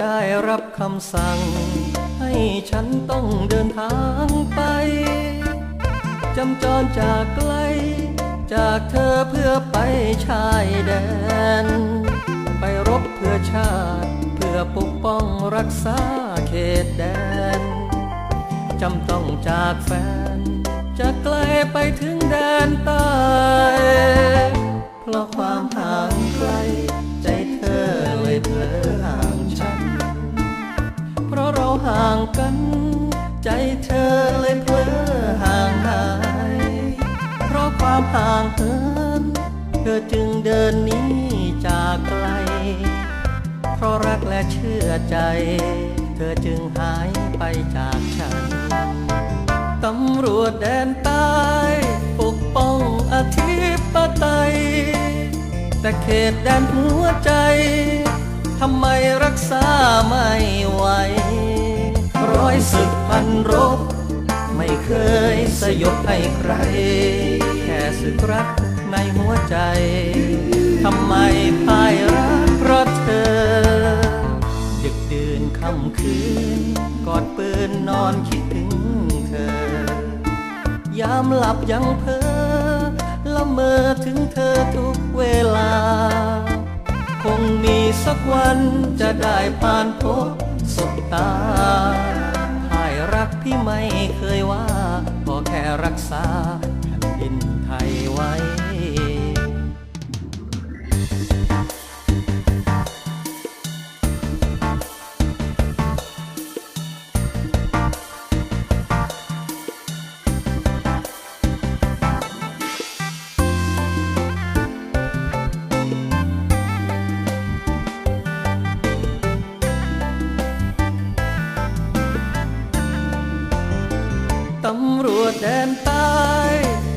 ได้รับคำสั่ง ให้ฉันต้องเดินทางไปจำจรจากไกล จากเธอเพื่อไปชายแดน ไปรบเพื่อชาติ เพื่อปกป้องรักษาเขตแดนจำต้องจากแฟน จะไกลไปถึงแดนใต้ ห่างกัน ใจเธอเลยเพลอห่างหาย เพราะความห่างเหินเธอจึงเดินหนี้จากไกล เพราะรักและเชื่อใจ เธอจึงหายไปจากฉัน ตำรวจแดนใต้ปกป้องอธิปไตย แต่เขตแดนหัวใจทำไมรักษาไม่ไหว ร้อยศึกพันรบ ไม่เคยสยบให้ใคร แค่ศึกรักในหัวใจ ทำไมพ่ายรักเพราะเธอ ดึกดื่นค่ำคืน กอดปืนนอนคิดถึงเธอ ยามหลับยังเพ้อละเมอถึงเธอทุกเวลา คงมีสักวันจะได้ผ่านพบสบตาภา รักพี่ไม่เคยว่าก็แค่รักษาแผ่นดินไทยไว้ แดนใต้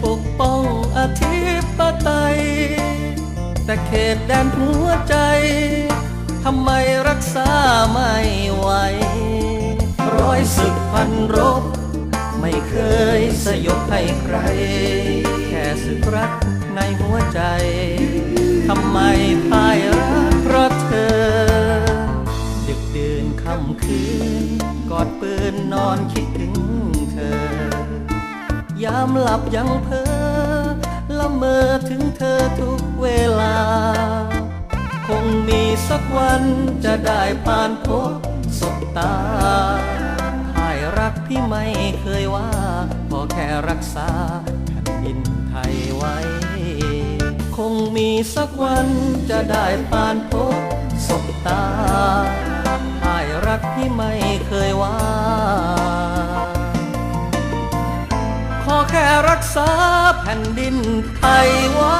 ปกป้องอธิปไตย แต่เขตแดนหัวใจ ทำไมรักษาไม่ไหว ร้อยศึกพันรบ ไม่เคยสยบให้ใคร แค่ศึกรักในหัวใจ ทำไม ยามหลับยังเพ้อละเมอถึงเธอทุกเวลา คงมีสักวันจะได้ผ่านพบสบตาภายรักพี่ไม่เคยว่า พอแค่รักษาแผ่นดินไทยไว้ คงมีสักวันจะได้ผ่านพบสบตา แค่รักษาแผ่นดินไทยไว้